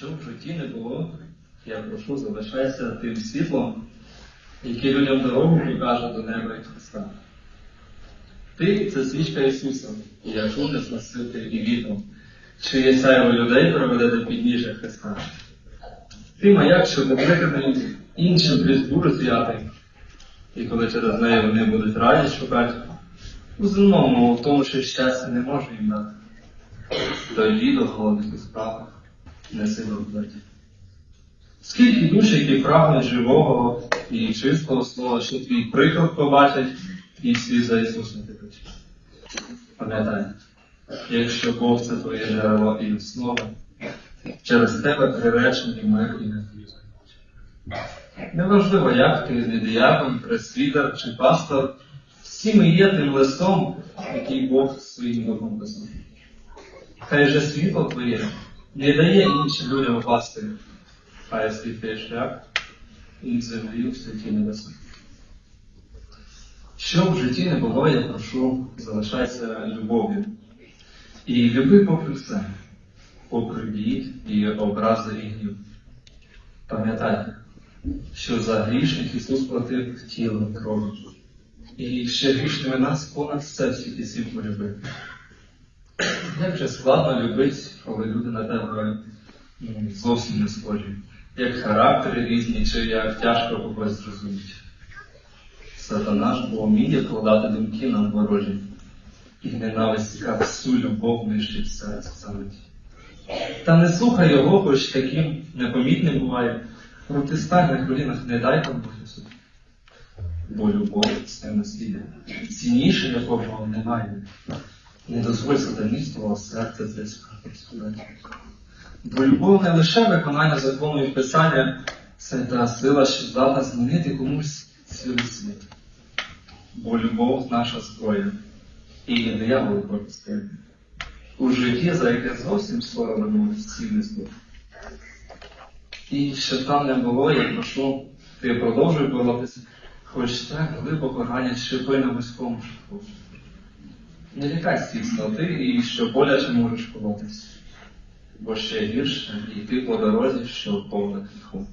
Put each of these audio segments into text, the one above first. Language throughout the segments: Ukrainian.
Що в житті не було, я прошу, залишайся тим світлом, яке людям дорогу покаже до неба і Христа. Ти це свічка Ісуса, яку не зносити і вітром, чиє сяйво людей проведе до підніжжя Христа. Ти маяк, що виконаний іншим різдву розв'ятий, і коли через неї вони будуть раді шукати, у земному, в тому, що щастя не може їм дати. До голодних у справах, неси доброті. Скільки душ, які прагнуть живого і чистого слова, що твій приклад побачать і свій за Ісусом підуть. Пам'ятай, якщо Бог це твоє джерело і основа, через тебе приречені мир і надію. Неважливо, як ти не діякон, пресвітер чи пастор, всі ми є тим листом, який Бог своїм духом писав. Хай же світло твоє не дає іншим людям впасти, а освітлює шлях і землі в святі небеса. Що в житті не я прошу, залишайся любов'ю. І люби попри все, попри бід і образи і гнів. Пам'ятайте, що за грішних Ісус платив тілом кров'ю. І ще грішними нас понад все в світі світ полюбив. Як же складно любити, коли люди на тебе зовсім не схожі, як характери різні, чи як тяжко когось зрозуміти. Сатана ж бо вміє вкладати думки нам ворожі, і ненависть, як всю любов нищить серце самиті. Та не слухай його, хоч таким непомітним буває, проти стань на колінах, не дай там Боже собі. Бо любов це наслідя, цінніше якого немає. Не дозволь сатані свого серця десь розкладати. Бо любов не лише виконання закону і писання, це та сила, що здатна змінити комусь цілий світ. Бо любов наша зброя, і диявол пропустив. У житті, за яке зовсім не збив. І що там не було, я прошу, ти продовжуй боротися, хоч так глибоко ранять шипи на вузькому шляху. Не лякай стісно ти і що боляче можеш колотись, бо ще гірше йти по дорозі, що повна гріху.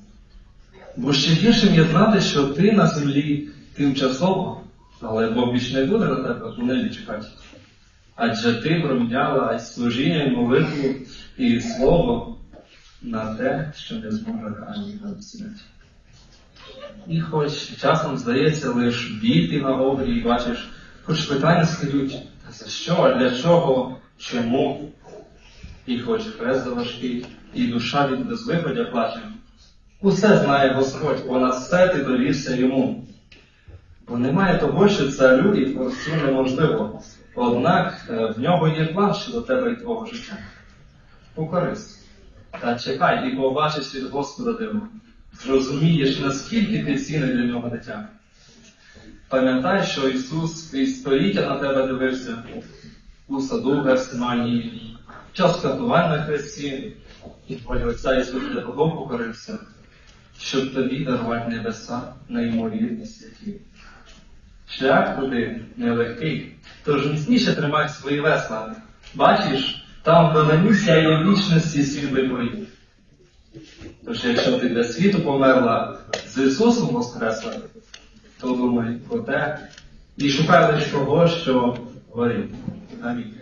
Бо ще гіршим є знати, що ти на землі тимчасово, але Бог більш не буде на тебе у небі чекати. Адже ти проміняла служіння, і молитву, і слово на те, що не зможе ані написати. І хоч часом здається лиш бійти на обрі, і бачиш, хоч питання стають, та за що, для чого, чому? І хоч хрест заважкий, і душа від безвиходя плаче. Усе знає Господь, понад все ти довірся йому. Бо немає того, що царю і творцю неможливо. Однак е, в нього є план щодо тебе і твого життя. Покорись. Та чекай і побачиш від Господа диво. Зрозумієш, наскільки ти цінний для нього дитя. Пам'ятай, що Ісус крізь століття на тебе дивився у саду Герсиманії, час катувань на хресті, і твоє Отця Ісус для того покорився, щоб тобі дарувати небеса неймовірні святі. Шлях туди нелегкий, тож міцніше тримай свої весла. Бачиш, там вдалині сяє вічності світлий поріг. Тож якщо ти для світу померла з Ісусом Воскресла, то думає про те і шукай лише того, що горить. Амінь.